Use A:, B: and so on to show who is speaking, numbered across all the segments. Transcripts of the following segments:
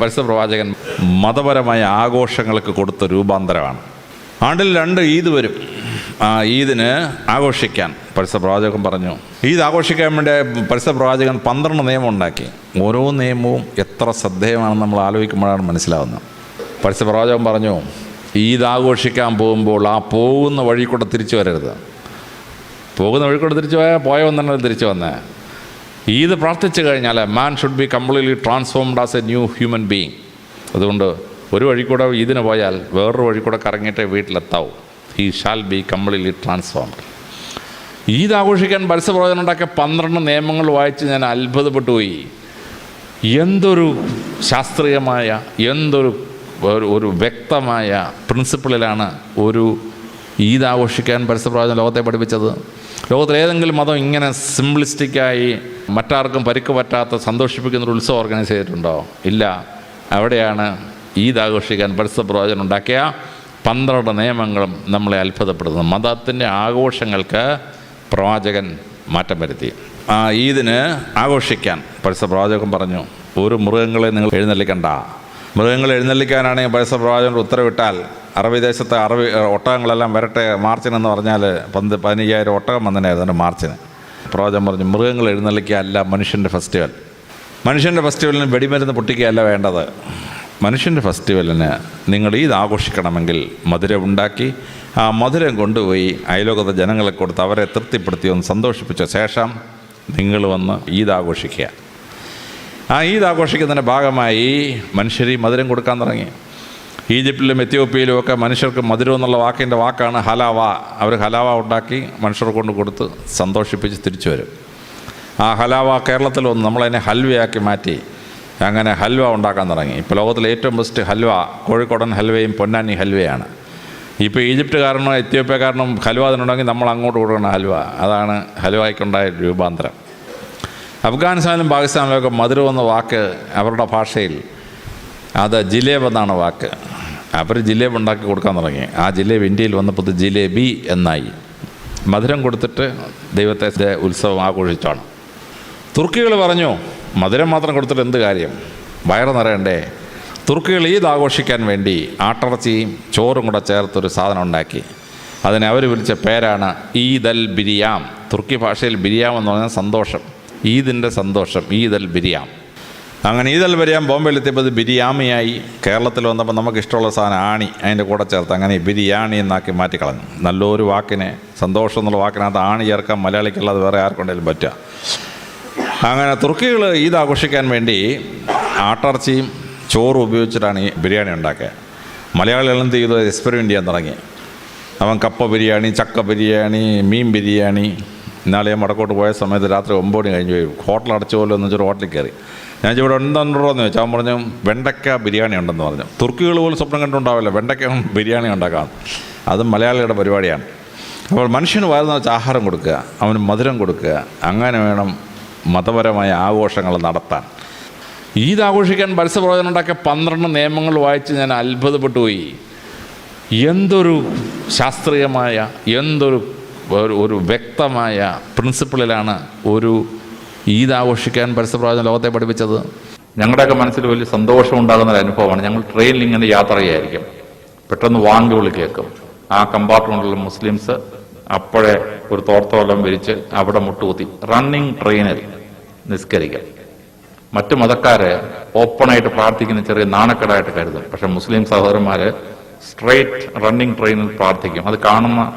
A: പരിശുദ്ധ പ്രവാചകൻ മതപരമായ ആഘോഷങ്ങൾക്ക് കൊടുത്ത രൂപാന്തരമാണ്. ആണ്ടിൽ രണ്ട് ഈദ് വരും. ആ ഈദിന് ആഘോഷിക്കാൻ പരസ്യപ്രവാചകൻ പറഞ്ഞു. ഈദ് ആഘോഷിക്കാൻ വേണ്ടി പരസ്യപ്രവാചകൻ പ്രവാചകൻ പന്ത്രണ്ട് നിയമം ഉണ്ടാക്കി. ഓരോ നിയമവും എത്ര ശ്രദ്ധേയമാണെന്ന് നമ്മൾ ആലോചിക്കുമ്പോഴാണ് മനസ്സിലാവുന്നത്. പരസ്യപ്രവാചകൻ പറഞ്ഞു ഈദ് ആഘോഷിക്കാൻ പോകുമ്പോൾ ആ പോകുന്ന വഴി കൂടെ തിരിച്ചു വരരുത്. പോകുന്ന വഴി കൂടെ തിരിച്ചു പോയാൽ പോയ ഒന്നെണ്ണം തിരിച്ചു വന്നേ. ഈദ് പ്രാർത്ഥിച്ചു കഴിഞ്ഞാൽ man should be completely transformed as a new human being അതുകൊണ്ട് ഒരു വഴി കൂടെ ഇതിന് പോയാൽ വേറൊരു വഴി കൂടെ കറങ്ങിയിട്ടേ വീട്ടിലെത്താവൂ. He shall be completely transformed Eid ആഘോഷിക്കാൻ പരസ്യപ്രവചനം ഉണ്ടാക്കിയ പന്ത്രണ്ട് നിയമങ്ങൾ വായിച്ച് ഞാൻ അത്ഭുതപ്പെട്ടു പോയി എന്തൊരു ശാസ്ത്രീയമായ എന്തൊരു ഒരു വ്യക്തമായ പ്രിൻസിപ്പിളിലാണ് ഒരു ഈദ് ആഘോഷിക്കാൻ പരസ്യപ്രവചനം ലോകത്തെ പഠിപ്പിച്ചത്. ലോകത്തിൽ ഏതെങ്കിലും മതം ഇങ്ങനെ സിംപ്ലിസ്റ്റിക്കായി മറ്റാർക്കും പരിക്ക് പറ്റാത്ത സന്തോഷിപ്പിക്കുന്ന ഒരു ഉത്സവം ഓർഗനൈസ് ചെയ്തിട്ടുണ്ടോ? ഇല്ല. അവിടെയാണ് ഈദ് ആഘോഷിക്കാൻ പരസ്യപ്രവചനം ഉണ്ടാക്കിയ പന്ത്രണ്ട് നിയമങ്ങളും നമ്മളെ അത്ഭുതപ്പെടുത്തുന്നു മതത്തിന്റെ ആഘോഷങ്ങൾക്ക് പ്രവാചകൻ മാറ്റം വരുത്തി. ആ ഈദിന് ആഘോഷിക്കാൻ പരസ്യപ്രവാചകൻ പറഞ്ഞു. ഒരു മൃഗങ്ങളെ നിങ്ങൾ എഴുന്നള്ളിക്കണ്ട. മൃഗങ്ങൾ എഴുന്നള്ളിക്കാനാണെങ്കിൽ പരസ്യ പ്രവാചകൻ ഉത്തരവിട്ടാൽ. അറബി ദേശത്തെ അറബി ഒട്ടകങ്ങളെല്ലാം വരട്ടെ മാർച്ചിനെന്ന് പറഞ്ഞാൽ പന്ത് പതിനയ്യായിരം ഒട്ടകം വന്നതിനായിരുന്നു അതിന്റെ മാർച്ചിന്. പ്രവാചകൻ പറഞ്ഞു മൃഗങ്ങൾ എഴുന്നള്ളിക്കുക അല്ല മനുഷ്യന്റെ ഫെസ്റ്റിവൽ. മനുഷ്യന്റെ ഫെസ്റ്റിവലിന് വെടിമരുന്ന് പൊട്ടിക്കുകയല്ല വേണ്ടത്. മനുഷ്യന്റെ ഫെസ്റ്റിവലിന് നിങ്ങൾ ഈ ആഘോഷിക്കണമെങ്കിൽ മധുരം ഉണ്ടാക്കി ആ മധുരം കൊണ്ടുപോയി അയലോകത്തെ ജനങ്ങളെ കൊടുത്ത് അവരെ തൃപ്തിപ്പെടുത്തി ഒന്ന് സന്തോഷിപ്പിച്ച ശേഷം നിങ്ങൾ വന്ന് ഈദ് ആഘോഷിക്കുക. ആ ഈദ് ആഘോഷിക്കുന്നതിന്റെ ഭാഗമായി മനുഷ്യർ ഈ മധുരം കൊടുക്കാൻ തുടങ്ങി. ഈജിപ്തിലും എത്യോപ്യയിലും ഒക്കെ മനുഷ്യർക്ക് മധുരം എന്നുള്ള വാക്കിന്റെ വാക്കാണ് ഹലാവ. അവർ ഹലാവ ഉണ്ടാക്കി മനുഷ്യർ കൊണ്ട് കൊടുത്ത് സന്തോഷിപ്പിച്ച് തിരിച്ചു വരും. ആ ഹലാവ കേരളത്തിൽ വന്ന് നമ്മളതിനെ ഹൽവയാക്കി മാറ്റി. അങ്ങനെ ഹൽവ ഉണ്ടാക്കാൻ തുടങ്ങി. ഇപ്പോൾ ലോകത്തിലെ ഏറ്റവും ബെസ്റ്റ് ഹൽവ കോഴിക്കോടൻ ഹൽവയും പൊന്നാനി ഹൽവയാണ്. ഇപ്പോൾ ഈജിപ്തുകാരനോ എത്യോപ്യക്കാരനും ഹൽവ അതിനുണ്ടെങ്കിൽ നമ്മൾ അങ്ങോട്ട് കൊടുക്കണം ഹൽവ. അതാണ് ഹൽവയ്ക്കുണ്ടായ രൂപാന്തരം. അഫ്ഗാനിസ്ഥാനിലും പാകിസ്ഥാനിലും ഒക്കെ മധുരം എന്ന വാക്ക് അവരുടെ ഭാഷയിൽ. അത് ജിലേബ് എന്നാണ് വാക്ക്. അവർ ജിലേബ് ഉണ്ടാക്കി കൊടുക്കാൻ തുടങ്ങി. ആ ജിലേബ് ഇന്ത്യയിൽ വന്നപ്പോൾ ജിലേബി എന്നായി. മധുരം കൊടുത്തിട്ട് ദൈവത്തെ ഉത്സവം ആഘോഷിച്ചാണ്. തുർക്കികൾ പറഞ്ഞു മധുരം മാത്രം കൊടുത്തിട്ട് എന്ത് കാര്യം? വയറ് നിറയണ്ടേ? തുർക്കികൾ ഈദ് ആഘോഷിക്കാൻ വേണ്ടി ആട്ടിറച്ചിയും ചോറും കൂടെ ചേർത്തൊരു സാധനം ഉണ്ടാക്കി. അതിനെ അവർ വിളിച്ച പേരാണ് ഈദ് അൽ ബിരിയാം. തുർക്കി ഭാഷയിൽ ബിരിയാം എന്ന് പറഞ്ഞാൽ സന്തോഷം. ഈദിന്റെ സന്തോഷം ഈദൽ ബിരിയാം. അങ്ങനെ ഈദ് അൽ ബിരിയാം ബോംബെയിൽ എത്തിയപ്പോൾ ബിരിയാമിയായി കേരളത്തിൽ വന്നപ്പോൾ നമുക്ക് ഇഷ്ടമുള്ള സാധനം ആണി അതിന്റെ കൂടെ ചേർത്ത് അങ്ങനെ ബിരിയാണി എന്നാക്കി മാറ്റിക്കളഞ്ഞു. നല്ലൊരു വാക്കിനെ സന്തോഷം എന്നുള്ള വാക്കിനകത്ത് ആണി ചേർക്കാൻ മലയാളിക്കുള്ളത് വേറെ ആർക്കുണ്ടെങ്കിലും പറ്റുക. അങ്ങനെ തുർക്കികൾ ഈദ് ആഘോഷിക്കാൻ വേണ്ടി ആട്ടിറച്ചിയും ചോറും ഉപയോഗിച്ചിട്ടാണ് ഈ ബിരിയാണി ഉണ്ടാക്കുക മലയാളികൾ എന്ത് ചെയ്തു? എക്സ്പെരിമെന്റ് ചെയ്യാൻ തുടങ്ങി. അവൻ കപ്പ ബിരിയാണി ചക്ക ബിരിയാണി മീൻ ബിരിയാണി ഇന്നാളെ ഞാൻ വടക്കോട്ട് പോയ സമയത്ത് രാത്രി ഒമ്പത് മണി കഴിഞ്ഞ് പോയി. ഹോട്ടൽ അടച്ചു പോലെ എന്ന് വെച്ചാൽ ഹോട്ടലിൽ കയറി. ഞാൻ ഇവിടെ ഉണ്ടെന്നുണ്ടോ എന്ന് ചോദിച്ചു. അവൻ പറഞ്ഞു വെണ്ടക്ക ബിരിയാണി ഉണ്ടെന്ന് പറഞ്ഞു. തുർക്കികൾ പോലും സ്വപ്നം കണ്ടുണ്ടാവില്ല വെണ്ടക്ക ബിരിയാണി ഉണ്ടാക്കാം അത് മലയാളികളുടെ പരിപാടിയാണ്. അപ്പോൾ മനുഷ്യന് വരുന്ന വെച്ചാൽ ആഹാരം കൊടുക്കുക അവന് മധുരം കൊടുക്കുക അങ്ങനെ വേണം മതപരമായ ആഘോഷങ്ങൾ നടത്താൻ. ഈദ് ആഘോഷിക്കാൻ പരസ്യപ്രവചനം ഉണ്ടാക്കിയ പന്ത്രണ്ട് നിയമങ്ങൾ വായിച്ച് ഞാൻ അത്ഭുതപ്പെട്ടു പോയി. എന്തൊരു ശാസ്ത്രീയമായ എന്തൊരു ഒരു വ്യക്തമായ പ്രിൻസിപ്പിളിലാണ് ഒരു ഈദ് ആഘോഷിക്കാൻ പരസ്യപ്രവചനം ലോകത്തെ പഠിപ്പിച്ചത്.
B: ഞങ്ങളുടെയൊക്കെ മനസ്സിൽ വലിയ സന്തോഷം ഉണ്ടാകുന്ന ഒരു അനുഭവമാണ്. ഞങ്ങൾ ട്രെയിനിൽ ഇങ്ങനെ യാത്ര ചെയ്യായിരിക്കും. പെട്ടെന്ന് വാങ്ങി വിളി കേൾക്കും. ആ കമ്പാർട്ട്മെന്റിലുള്ള മുസ്ലിംസ് അപ്പോഴേ ഒരു തോർത്തോലം വിരിച്ച് അവിടെ മുട്ടുകുത്തി റണ്ണിങ് ട്രെയിനിൽ നിസ്കരിക്കാം. മറ്റു മതക്കാരെ ഓപ്പണായിട്ട് പ്രാർത്ഥിക്കുന്ന ചെറിയ നാണക്കേടായിട്ട് കരുതും. പക്ഷെ മുസ്ലിം സഹോദരന്മാര് സ്ട്രെയിറ്റ് റണ്ണിങ് ട്രെയിനിൽ പ്രാർത്ഥിക്കും. അത് കാണുന്ന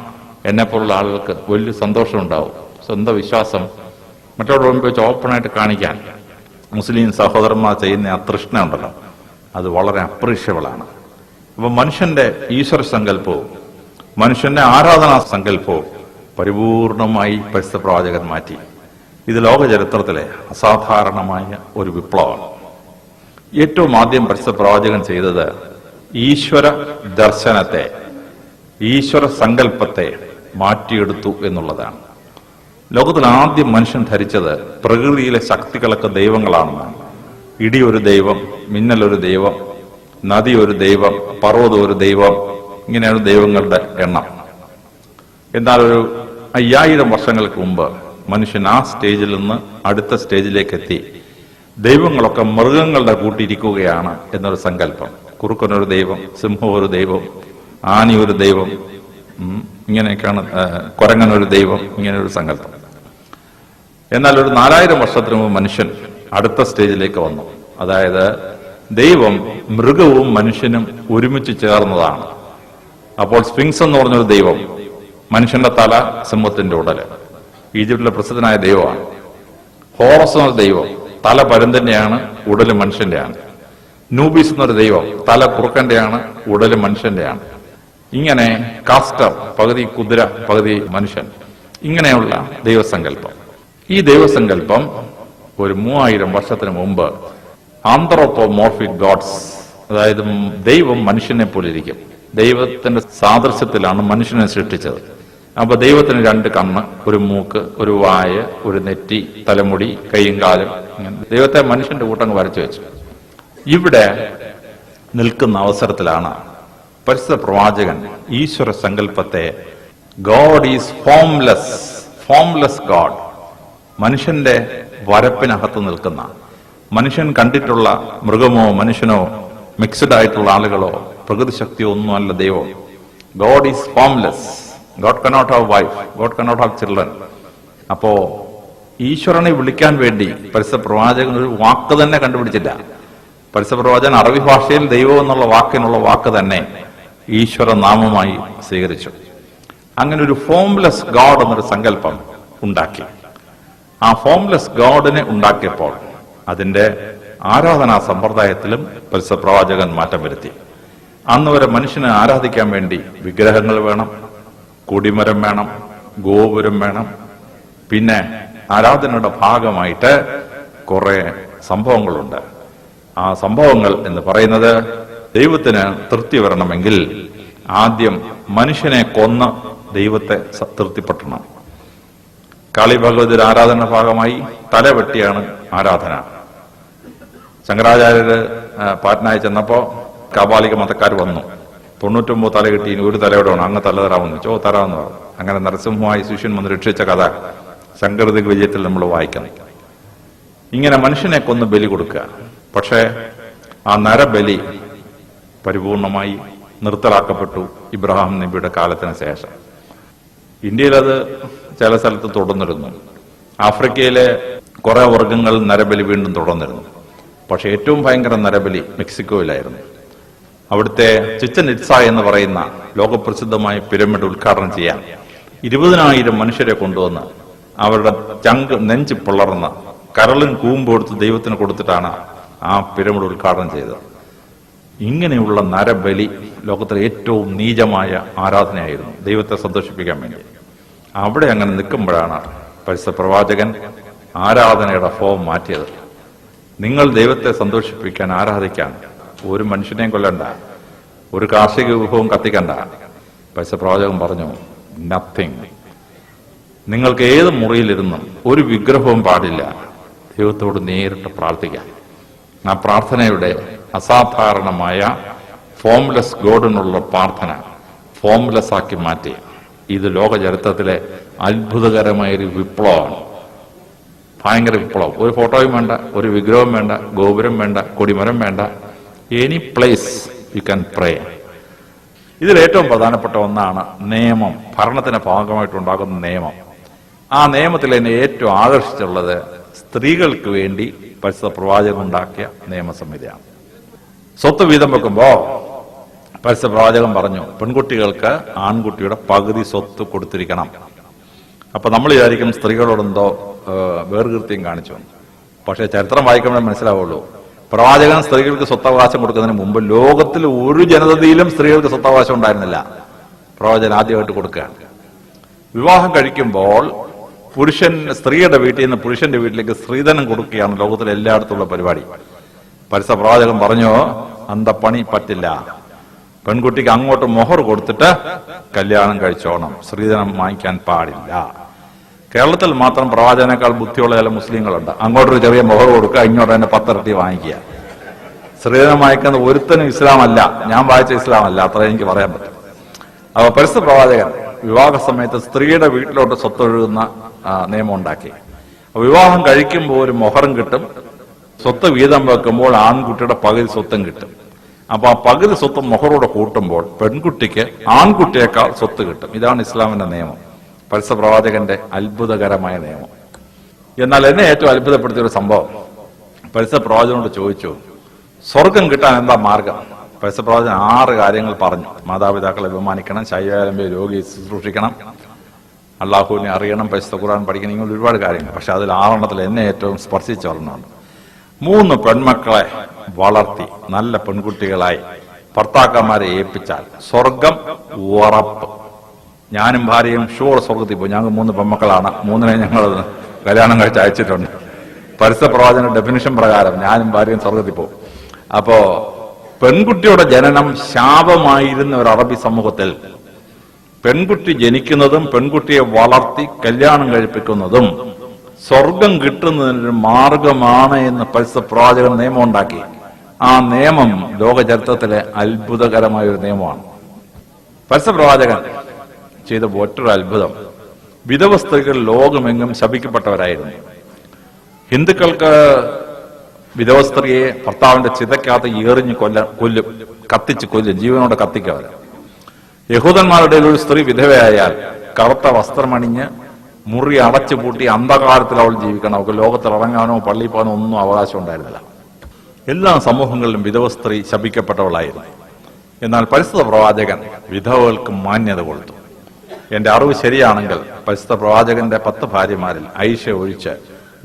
B: എന്നെ പോലുള്ള ആളുകൾക്ക് വലിയ സന്തോഷമുണ്ടാവും സ്വന്തം വിശ്വാസം. മറ്റുള്ളവർ മുമ്പ് വെച്ച് ഓപ്പണായിട്ട് കാണിക്കാൻ. മുസ്ലിം സഹോദരന്മാർ ചെയ്യുന്ന ആ തൃഷ്ണ ഉണ്ടല്ലോ. അത് വളരെ അപ്രീഷ്യബിളാണ് അപ്പം മനുഷ്യന്റെ ഈശ്വര സങ്കല്പവും മനുഷ്യന്റെ ആരാധനാ സങ്കല്പവും പരിപൂർണമായി പരിസ്ഥിതി പ്രവാചകൻ മാറ്റി. ഇത് ലോക ചരിത്രത്തിലെ അസാധാരണമായ ഒരു വിപ്ലവമാണ്. ഏറ്റവും ആദ്യം പരിസ്ഥിതി പ്രവാചകൻ ചെയ്തത് ഈശ്വര ദർശനത്തെ ഈശ്വര സങ്കല്പത്തെ മാറ്റിയെടുത്തു എന്നുള്ളതാണ്. ലോകത്തിൽ ആദ്യം മനുഷ്യൻ ധരിച്ചത് പ്രകൃതിയിലെ ശക്തികളൊക്കെ ദൈവങ്ങളാണെന്നാണ്. ഇടി ഒരു ദൈവം മിന്നൽ ഒരു ദൈവം നദി ഒരു ദൈവം പർവതം ഒരു ദൈവം ഇങ്ങനെയാണ് ദൈവങ്ങളുടെ എണ്ണം. എന്നാൽ ഒരു അയ്യായിരം വർഷങ്ങൾക്ക് മുമ്പ് മനുഷ്യൻ ആ സ്റ്റേജിൽ നിന്ന് അടുത്ത സ്റ്റേജിലേക്ക് എത്തി. ദൈവങ്ങളൊക്കെ മൃഗങ്ങളുടെ കൂട്ടിരിക്കുകയാണ് എന്നൊരു സങ്കല്പം. കുറുക്കനൊരു ദൈവം സിംഹം ഒരു ദൈവം ആനി ഒരു ദൈവം ഇങ്ങനെയൊക്കെയാണ് കുരങ്ങനൊരു ദൈവം ഇങ്ങനെ ഒരു സങ്കല്പം. എന്നാൽ ഒരു നാലായിരം വർഷത്തിന് മുമ്പ് മനുഷ്യൻ അടുത്ത സ്റ്റേജിലേക്ക് വന്നു. അതായത് ദൈവം മൃഗവും മനുഷ്യനും ഒരുമിച്ച് ചേർന്നതാണ്. അപ്പോൾ സ്ഫിങ്സ് എന്ന് പറഞ്ഞൊരു ദൈവം മനുഷ്യന്റെ തല സിംഹത്തിന്റെ ഉടൽ ഈജിപ്തിലെ പ്രസിദ്ധനായ ദൈവമാണ്. ഹോറസ് എന്നൊരു ദൈവം തല പരുന്തിന്റെയാണ് ഉടൽ മനുഷ്യന്റെയാണ്. നൂബീസ് എന്നൊരു ദൈവം തല കുറുക്കന്റെയാണ് ഉടൽ മനുഷ്യന്റെയാണ്. ഇങ്ങനെ കാസ്റ്റർ പകുതി കുതിര പകുതി മനുഷ്യൻ. ഇങ്ങനെയുള്ള ദൈവസങ്കല്പം. ഈ ദൈവസങ്കല്പം ഒരു മൂവായിരം വർഷത്തിന് മുമ്പ് ആന്ത്രോപ്പോമോർഫിക് ഗോഡ്സ് അതായത് ദൈവം മനുഷ്യനെ പോലെ ഇരിക്കും. ദൈവത്തിന്റെ സാദൃശ്യത്തിലാണ് മനുഷ്യനെ സൃഷ്ടിച്ചത്. അപ്പൊ ദൈവത്തിന് രണ്ട് കണ്ണ് ഒരു മൂക്ക് ഒരു വായ ഒരു നെറ്റി തലമുടി കൈയും കാലും ഇങ്ങനെ. ദൈവത്തെ മനുഷ്യന്റെ കൂട്ടങ്ങ് വരച്ചു വെച്ചു. ഇവിടെ നിൽക്കുന്ന അവസരത്തിലാണ് പരിശുദ്ധ പ്രവാചകൻ ഈശ്വര സങ്കല്പത്തെ God is formless formless God മനുഷ്യന്റെ വരപ്പിനകത്ത് നിൽക്കുന്ന മനുഷ്യൻ കണ്ടിട്ടുള്ള മൃഗമോ മനുഷ്യനോ മിക്സഡ് ആയിട്ടുള്ള ആളുകളോ പ്രകൃതി ശക്തിയോ ഒന്നുമല്ല ദൈവം. God is formless God cannot have wife God cannot have children അപ്പോ ഈശ്വരനെ വിളിക്കാൻ വേണ്ടി പരിസര പ്രവാചകൻ ഒരു വാക്ക് തന്നെ കണ്ടുപിടിച്ചില്ല. പരിസര പ്രവാചകൻ അറബി ഭാഷയിൽ ദൈവം എന്നുള്ള വാക്കിനുള്ള വാക്ക് തന്നെ ഈശ്വര നാമമായി സ്വീകരിച്ചു. അങ്ങനെ ഒരു ഫോംലെസ് ഗോഡ് എന്നൊരു സങ്കല്പം ഉണ്ടാക്കി. ആ ഫോംലെസ് ഗോഡിനെ ഉണ്ടാക്കിയപ്പോൾ അതിന്റെ ആരാധനാ സമ്പ്രദായത്തിലും പരിസപ്രവാചകൻ മാറ്റം വരുത്തി. അന്ന് വരെ മനുഷ്യനെ ആരാധിക്കാൻ വേണ്ടി വിഗ്രഹങ്ങൾ വേണം കൊടിമരം വേണം ഗോപുരം വേണം. പിന്നെ ആരാധനയുടെ ഭാഗമായിട്ട് കുറെ സംഭവങ്ങളുണ്ട്. ആ സംഭവങ്ങൾ എന്ന് പറയുന്നത് ദൈവത്തിന് തൃപ്തി വരണമെങ്കിൽ ആദ്യം മനുഷ്യനെ കൊന്ന് ദൈവത്തെ തൃപ്തിപ്പെട്ടണം കാളി ഭഗവതി ആരാധന ഭാഗമായി തലവെട്ടിയാണ് ആരാധന. ശങ്കരാചാര്യര് പാറ്റ്നയിൽ ചെന്നപ്പോ കാപാലിക മതക്കാർ വന്നു. തൊണ്ണൂറ്റൊമ്പത് തല കിട്ടി ഒരു തലയോടെ വേണം. അങ്ങ് തല തരാമെന്ന് ചോ തരാമെന്ന് പറഞ്ഞു. അങ്ങനെ നരസിംഹമായി ശിഷ്യൻ വന്ന് രക്ഷിച്ച കഥ ശങ്കരദിക വിജയത്തിൽ നമ്മൾ വായിക്കണം. ഇങ്ങനെ മനുഷ്യനെ കൊന്ന് ബലി കൊടുക്കുക. പക്ഷേ ആ നരബലി പരിപൂർണമായി നിർത്തലാക്കപ്പെട്ടു ഇബ്രാഹിം നബിയുടെ കാലത്തിന് ശേഷം. ഇന്ത്യയിൽ അത് ചില സ്ഥലത്ത് തുടർന്നിരുന്നു. ആഫ്രിക്കയിലെ കുറെ വർഗങ്ങൾ നരബലി വീണ്ടും തുടർന്നിരുന്നു. പക്ഷെ ഏറ്റവും ഭയങ്കര നരബലി മെക്സിക്കോയിലായിരുന്നു. അവിടുത്തെ ചിച്ചൻ ഇറ്റ്സ എന്ന് പറയുന്ന ലോകപ്രസിദ്ധമായ പിരമിഡ് ഉദ്ഘാടനം ചെയ്യാൻ ഇരുപതിനായിരം മനുഷ്യരെ കൊണ്ടുവന്ന് അവരുടെ ചങ്ക് നെഞ്ച് പിളർന്ന് കരളും കൊടുത്ത് ദൈവത്തിന് കൊടുത്തിട്ടാണ് ആ പിരമിഡ് ഉദ്ഘാടനം ചെയ്തത്. ഇങ്ങനെയുള്ള നരബലി ലോകത്തിലെ ഏറ്റവും നീചമായ ആരാധനയായിരുന്നു. ദൈവത്തെ സന്തോഷിപ്പിക്കാൻ വേണ്ടി. അവിടെ അങ്ങനെ നിൽക്കുമ്പോഴാണ് പരിശുദ്ധ പ്രവാചകൻ ആരാധനയുടെ ഫോം മാറ്റിയത്. നിങ്ങൾ ദൈവത്തെ സന്തോഷിപ്പിക്കാൻ ആരാധിക്കാൻ ഒരു മനുഷ്യനെയും കൊല്ലണ്ട ഒരു കാർഷിക വിഭവം കത്തിക്കണ്ട. പരിശുദ്ധ പ്രവാചകൻ പറഞ്ഞു നത്തിങ് നിങ്ങൾക്ക് ഏത് മുറിയിലിരുന്നും ഒരു വിഗ്രഹവും പാടില്ല. ദൈവത്തോട് നേരിട്ട് പ്രാർത്ഥിക്കാം. ആ പ്രാർത്ഥനയുടെ അസാധാരണമായ ഫോംലെസ് ഗോഡിനുള്ള പ്രാർത്ഥന ഫോംലെസ് ആക്കി മാറ്റി. ഇത് ലോക ചരിത്രത്തിലെ അത്ഭുതകരമായ ഒരു വിപ്ലവമാണ്. ഭയങ്കര വിപ്ലവം. ഒരു ഫോട്ടോയും വേണ്ട ഒരു വിഗ്രഹവും വേണ്ട ഗോപുരം വേണ്ട കൊടിമരം വേണ്ട. Any place you can pray ഇതിൽ ഏറ്റവും പ്രധാനപ്പെട്ട ഒന്നാണ് നിയമം. ഭരണത്തിന്റെ ഭാഗമായിട്ടുണ്ടാകുന്ന നിയമം. ആ നിയമത്തിൽ എന്നെ ഏറ്റവും ആകർഷിച്ചുള്ളത് സ്ത്രീകൾക്ക് വേണ്ടി പരിശുദ്ധ പ്രവാചകം ഉണ്ടാക്കിയ നിയമസംഹിതയാണ്. സ്വത്ത് വീതം വെക്കുമ്പോ പരസ്യ പ്രവാചകം പറഞ്ഞു പെൺകുട്ടികൾക്ക് ആൺകുട്ടിയുടെ പകുതി സ്വത്ത് കൊടുത്തിരിക്കണം. അപ്പൊ നമ്മൾ വിചാരിക്കും സ്ത്രീകളോടെന്തോ വേർകൃത്യം കാണിച്ചു. പക്ഷേ ചരിത്രം വായിക്കുമ്പോൾ മനസ്സിലാവുള്ളൂ. പ്രവാചകൻ സ്ത്രീകൾക്ക് സ്വത്തവകാശം കൊടുക്കുന്നതിന് മുമ്പ് ലോകത്തിൽ ഒരു ജനതയിലും സ്ത്രീകൾക്ക് സ്വത്തവകാശം ഉണ്ടായിരുന്നില്ല. പ്രവാചകൻ ആദ്യമായിട്ട് കൊടുക്കുകയാണ് വിവാഹം കഴിക്കുമ്പോൾ പുരുഷൻ സ്ത്രീയുടെ വീട്ടിൽ നിന്ന് പുരുഷന്റെ വീട്ടിലേക്ക് സ്ത്രീധനം കൊടുക്കുകയാണ് ലോകത്തിലെ എല്ലായിടത്തുള്ള പരിപാടി. പരിസ പ്രവാചകൻ പറഞ്ഞു അന്ത പണി പറ്റില്ല. പെൺകുട്ടിക്ക് അങ്ങോട്ട് മൊഹർ കൊടുത്തിട്ട് കല്യാണം കഴിച്ചോണം. സ്ത്രീധനം വാങ്ങിക്കാൻ പാടില്ല. കേരളത്തിൽ മാത്രം പ്രവാചകനേക്കാൾ ബുദ്ധിയുള്ള ചില മുസ്ലിങ്ങളുണ്ട്. അങ്ങോട്ടൊരു ചെറിയ മൊഹർ കൊടുക്കുക ഇങ്ങോട്ട് തന്നെ പത്തിരട്ടി വാങ്ങിക്കുക. സ്ത്രീധനം വാങ്ങിക്കുന്ന ഒരുത്തനും ഇസ്ലാമല്ല. ഞാൻ വായിച്ച ഇസ്ലാം അല്ല അത്ര എനിക്ക് പറയാൻ പറ്റും. അപ്പൊ പരസ്യ പ്രവാചകൻ വിവാഹ സമയത്ത് സ്ത്രീയുടെ വീട്ടിലോട്ട് സ്വത്തൊഴുകുന്ന നിയമം ഉണ്ടാക്കി. വിവാഹം കഴിക്കുമ്പോൾ ഒരു മൊഹറും കിട്ടും. സ്വത്ത് വീതം വെക്കുമ്പോൾ ആൺകുട്ടിയുടെ പകുതി സ്വത്തം കിട്ടും. അപ്പൊ ആ പകുതി സ്വത്ത് മുഹറോടെ കൂട്ടുമ്പോൾ പെൺകുട്ടിക്ക് ആൺകുട്ടിയേക്കാൾ സ്വത്ത് കിട്ടും. ഇതാണ് ഇസ്ലാമിന്റെ നിയമം. പരസ്യ പ്രവാചകന്റെ അത്ഭുതകരമായ നിയമം. എന്നാൽ എന്നെ ഏറ്റവും അത്ഭുതപ്പെടുത്തിയ ഒരു സംഭവം. പരസ്യ പ്രവാചകനോട് ചോദിച്ചു സ്വർഗം കിട്ടാൻ എന്താ മാർഗം? പരസ്യ പ്രവാചകൻ ആറ് കാര്യങ്ങൾ പറഞ്ഞു. മാതാപിതാക്കളെ ബഹുമാനിക്കണം ശൈവാലംബെ രോഗി ശുശ്രൂഷിക്കണം അള്ളാഹുവിനെ അറിയണം പരിശുദ്ധ ഖുർആൻ പഠിക്കണം ഇങ്ങനെ ഒരുപാട് കാര്യങ്ങൾ. പക്ഷെ അതിൽ ആറെണ്ണത്തിൽ എന്നെ ഏറ്റവും സ്പർശിച്ച ഒരെണ്ണമുണ്ട് മൂന്ന് പെൺമക്കളെ വളർത്തി നല്ല പെൺകുട്ടികളായി. ഭർത്താക്കന്മാരെ ഏൽപ്പിച്ചാൽ സ്വർഗം ഉറപ്പ്. ഞാനും ഭാര്യയും ഷുവർ സ്വർഗത്തിൽ പോയി. ഞങ്ങൾ മൂന്ന് പെൺമക്കളാണ്. മൂന്നിനെ ഞങ്ങൾ കല്യാണം കഴിച്ച് അയച്ചിട്ടുണ്ട്. പരസ്യ പ്രവാചന ഡെഫിനിഷൻ പ്രകാരം ഞാനും ഭാര്യയും സ്വർഗത്തിൽ പോകും അപ്പോ പെൺകുട്ടിയുടെ ജനനം ശാപമായിരുന്ന ഒരു അറബി സമൂഹത്തിൽ പെൺകുട്ടി ജനിക്കുന്നതും പെൺകുട്ടിയെ വളർത്തി കല്യാണം കഴിപ്പിക്കുന്നതും സ്വർഗം കിട്ടുന്നതിനൊരു മാർഗമാണ് എന്ന് പരിസ്ഥ പ്രവാചകൻ നിയമം ഉണ്ടാക്കി. ആ നിയമം ലോകചരിത്രത്തിലെ അത്ഭുതകരമായ ഒരു നിയമമാണ്. പരിസ്ഥ പ്രവാചകൻ ചെയ്ത ഒറ്റൊരു അത്ഭുതം. വിധവ സ്ത്രീകൾ ലോകമെങ്ങും ശപിക്കപ്പെട്ടവരായിരുന്നു. ഹിന്ദുക്കൾക്ക് വിധവ സ്ത്രീയെ ഭർത്താവിന്റെ ചിതക്കകത്ത് എറിഞ്ഞ് കൊല്ല കൊല്ലും കത്തിച്ച് കൊല്ലും ജീവനോടെ കത്തിക്കവരെ യഹൂദന്മാരുടെ ഒരു സ്ത്രീ വിധവയായാൽ കറുത്ത വസ്ത്രമണിഞ്ഞ് മുറി അടച്ചു പൂട്ടി അന്ധകാരത്തിൽ അവൾ ജീവിക്കണം. അവൾക്ക് ലോകത്തിൽ ഇറങ്ങാനോ പള്ളിയിൽ പോകാനോ ഒന്നും അവകാശം ഉണ്ടായിരുന്നില്ല. എല്ലാ സമൂഹങ്ങളിലും വിധവ സ്ത്രീ ശപിക്കപ്പെട്ടവളായിരുന്നു. എന്നാൽ പരിസ്ഥിത പ്രവാചകൻ വിധവകൾക്ക് മാന്യത കൊടുത്തു. എന്റെ അറിവ് ശരിയാണെങ്കിൽ പരിസ്ഥിത പ്രവാചകന്റെ പത്ത് ഭാര്യമാരിൽ ഐഷ ഒഴിച്ച്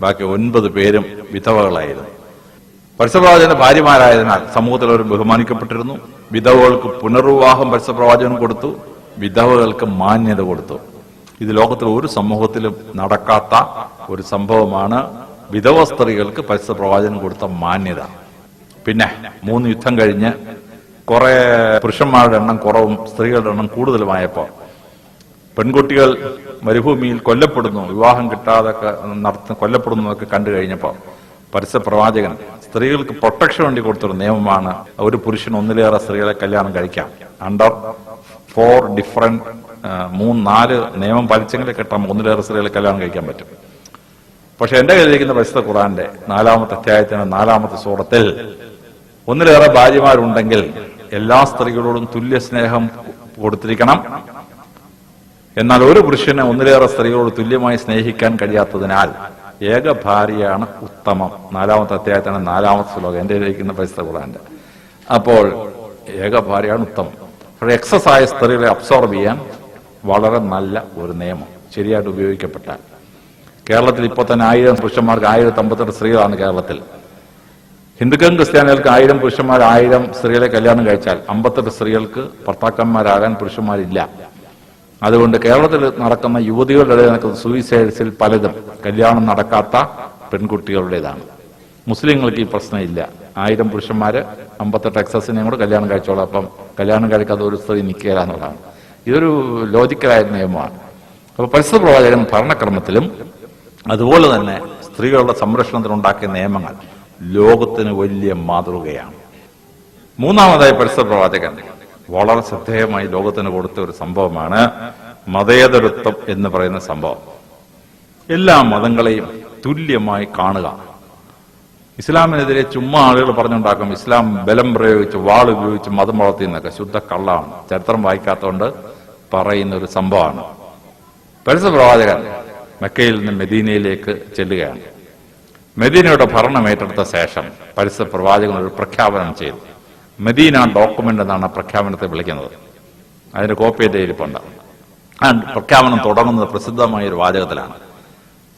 B: ബാക്കി ഒൻപത് പേരും വിധവകളായിരുന്നു. പരസ്യപ്രവാചകന്റെ ഭാര്യമാരായതിനാൽ സമൂഹത്തിൽ അവർ ബഹുമാനിക്കപ്പെട്ടിരുന്നു. വിധവകൾക്ക് പുനർവിവാഹം പരസ്യപ്രവാചകൻ കൊടുത്തു. വിധവകൾക്ക് മാന്യത കൊടുത്തു. ഇത് ലോകത്തിൽ ഒരു സമൂഹത്തിലും നടക്കാത്ത ഒരു സംഭവമാണ്. വിധവ സ്ത്രീകൾക്ക് പരസ്യപ്രവാചകൻ കൊടുത്ത മാന്യത. പിന്നെ മൂന്ന് യുദ്ധം കഴിഞ്ഞ് കുറെ പുരുഷന്മാരുടെ എണ്ണം കുറവും സ്ത്രീകളുടെ എണ്ണം കൂടുതലുമായപ്പോൾ പെൺകുട്ടികൾ മരുഭൂമിയിൽ കൊല്ലപ്പെടുന്നു വിവാഹം കിട്ടാതെ നടത്തുന്ന കൊല്ലപ്പെടുന്നു എന്നൊക്കെ കണ്ടു കഴിഞ്ഞപ്പോൾ പരസ്യ പ്രവാചകൻ സ്ത്രീകൾക്ക് പ്രൊട്ടക്ഷൻ വേണ്ടി കൊടുത്തൊരു നിയമമാണ് ഒരു പുരുഷൻ ഒന്നിലേറെ സ്ത്രീകളെ കല്യാണം കഴിക്കാം. അണ്ടർ ഫോർ ഡിഫറെന്റ് മൂന്ന് നാല് നിയമം പാലിച്ചെങ്കിൽ കിട്ടാം ഒന്നിലേറെ സ്ത്രീകളെ കല്യാണം കഴിക്കാൻ പറ്റും. പക്ഷെ എന്റെ കയ്യിലിരിക്കുന്ന പരിശുദ്ധ ഖുറാന്റെ നാലാമത്തെ അധ്യായത്തിന്റെ നാലാമത്തെ സൂറത്തിൽ ഒന്നിലേറെ ഭാര്യമാരുണ്ടെങ്കിൽ എല്ലാ സ്ത്രീകളോടും തുല്യ സ്നേഹം കൊടുത്തിരിക്കണം. എന്നാൽ ഒരു പുരുഷന് ഒന്നിലേറെ സ്ത്രീകളോട് തുല്യമായി സ്നേഹിക്കാൻ കഴിയാത്തതിനാൽ ഏക ഭാര്യയാണ് ഉത്തമം. നാലാമത്തെ അധ്യായത്തിന് നാലാമത്തെ ശ്ലോകം എന്റെ ഇരിക്കുന്ന പരിസ്ഥിതി ഖുറാന്റെ അപ്പോൾ ഏക ഭാര്യയാണ് ഉത്തമം. പക്ഷേ എക്സസ് ആയ സ്ത്രീകളെ അബ്സോർബ് ചെയ്യാൻ വളരെ നല്ല ഒരു നിയമം. ശരിയായിട്ട് ഉപയോഗിക്കപ്പെട്ടാൽ. കേരളത്തിൽ ഇപ്പോൾ തന്നെ ആയിരം പുരുഷന്മാർക്ക് ആയിരത്തി അമ്പത്തെട്ട് സ്ത്രീകളാണ് കേരളത്തിൽ. ഹിന്ദുക്കളും ക്രിസ്ത്യാനികൾക്ക് ആയിരം പുരുഷന്മാർ ആയിരം സ്ത്രീകളെ കല്യാണം കഴിച്ചാൽ അമ്പത്തെട്ട് സ്ത്രീകൾക്ക് ഭർത്താക്കന്മാരാകാൻ പുരുഷന്മാരില്ല. അതുകൊണ്ട് കേരളത്തിൽ നടക്കുന്ന യുവതികളുടെ ഇടയിൽ നടക്കുന്ന സൂയിസൈഡ്സിൽ പലതും കല്യാണം നടക്കാത്ത പെൺകുട്ടികളുടേതാണ്. മുസ്ലിങ്ങൾക്ക് ഈ പ്രശ്നമില്ല. ആയിരം പുരുഷന്മാർ അമ്പത്തെട്ട് എക്സസിനെയും കൂടെ കല്യാണം കഴിച്ചോളാം. അപ്പം കല്യാണം കഴിക്കാത്ത ഒരു സ്ത്രീ നിൽക്കുക എന്നുള്ളതാണ്. ഇതൊരു ലോജിക്കലായ നിയമമാണ്. അപ്പൊ പരിസ്ഥിതി പ്രവാചകൻ ഭരണക്രമത്തിലും അതുപോലെ തന്നെ സ്ത്രീകളുടെ സംരക്ഷണത്തിനുണ്ടാക്കിയ നിയമങ്ങൾ ലോകത്തിന് വലിയ മാതൃകയാണ്. മൂന്നാമതായി പരിസ്ഥിതി പ്രവാചകൻ വളരെ ശ്രദ്ധേയമായി ലോകത്തിന് കൊടുത്ത ഒരു സംഭവമാണ് മതേതരത്വം എന്ന് പറയുന്ന സംഭവം. എല്ലാ മതങ്ങളെയും തുല്യമായി കാണുക. ഇസ്ലാമിനെതിരെ ചുമ്മാ ആളുകൾ പറഞ്ഞുണ്ടാക്കും ഇസ്ലാം ബലം പ്രയോഗിച്ച് വാൾ ഉപയോഗിച്ച് മതം വളർത്തി എന്നൊക്കെ. ശുദ്ധ കള്ളാണ്. ചരിത്രം വായിക്കാത്തതുകൊണ്ട് പറയുന്ന ഒരു സംഭവമാണ്. പരസ്യ പ്രവാചകൻ മെക്കയിൽ നിന്ന് മെദീനയിലേക്ക് ചെല്ലുകയാണ്. മെദീനയുടെ ഭരണം ഏറ്റെടുത്ത ശേഷം പരസ്യ പ്രവാചകൻ ഒരു പ്രഖ്യാപനം ചെയ്തു. മെദീന ഡോക്യുമെന്റ് എന്നാണ് പ്രഖ്യാപനത്തെ വിളിക്കുന്നത്. അതിന്റെ കോപ്പി എന്റെ ഇരിപ്പുണ്ട് ആ പ്രഖ്യാപനം തുടങ്ങുന്നത് പ്രസിദ്ധമായ ഒരു വാചകത്തിലാണ്.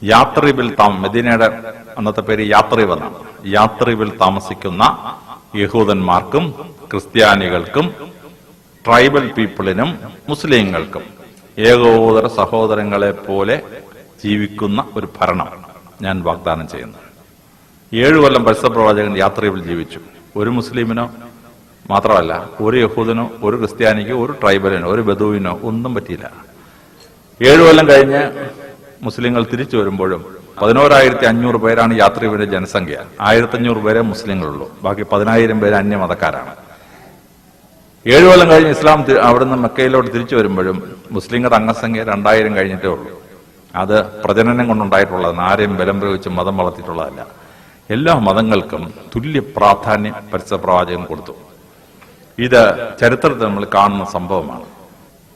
B: യാത്രിബിൽ താം മെദീനയുടെ അന്നത്തെ പേര് യാത്രീബ് എന്നാണ്. യാത്രിബിൽ താമസിക്കുന്ന യഹൂദന്മാർക്കും ക്രിസ്ത്യാനികൾക്കും ട്രൈബൽ പീപ്പിളിനും മുസ്ലിങ്ങൾക്കും ഏകോദര സഹോദരങ്ങളെ പോലെ ജീവിക്കുന്ന ഒരു ഭരണം ഞാൻ വാഗ്ദാനം ചെയ്യുന്നു. ഏഴു കൊല്ലം പരിസ്ഥ പ്രവാചകൻ യാത്രയിൽ ജീവിച്ചു. ഒരു മുസ്ലിമിനോ മാത്രമല്ല ഒരു യഹൂദിനോ ഒരു ക്രിസ്ത്യാനിക്കോ ഒരു ട്രൈബലിനോ ഒരു ബദുവിനോ ഒന്നും പറ്റിയില്ല. ഏഴു കൊല്ലം കഴിഞ്ഞ് മുസ്ലിങ്ങൾ തിരിച്ചു വരുമ്പോഴും പതിനോരായിരത്തി അഞ്ഞൂറ് പേരാണ് യാത്രികരുടെ ജനസംഖ്യ. ആയിരത്തി അഞ്ഞൂറ് പേരെ മുസ്ലിങ്ങളുള്ളൂ. ബാക്കി പതിനായിരം പേര് അന്യമതക്കാരാണ്. ഏഴു കൊല്ലം കഴിഞ്ഞ് ഇസ്ലാം അവിടുന്ന് മക്കയിലോട്ട് തിരിച്ചു വരുമ്പോഴും മുസ്ലിങ്ങളുടെ അംഗസംഖ്യ രണ്ടായിരം കഴിഞ്ഞിട്ടേ ഉള്ളൂ. അത് പ്രജനനം കൊണ്ടുണ്ടായിട്ടുള്ളതാണ്. ആരെയും ബലം പ്രയോഗിച്ച് മതം വളർത്തിയിട്ടുള്ളതല്ല. എല്ലാ മതങ്ങൾക്കും തുല്യ പ്രാധാന്യം പരിസര പ്രവാചകൻ കൊടുത്തു. ഇത് ചരിത്രത്തിൽ നമ്മൾ കാണുന്ന സംഭവമാണ്.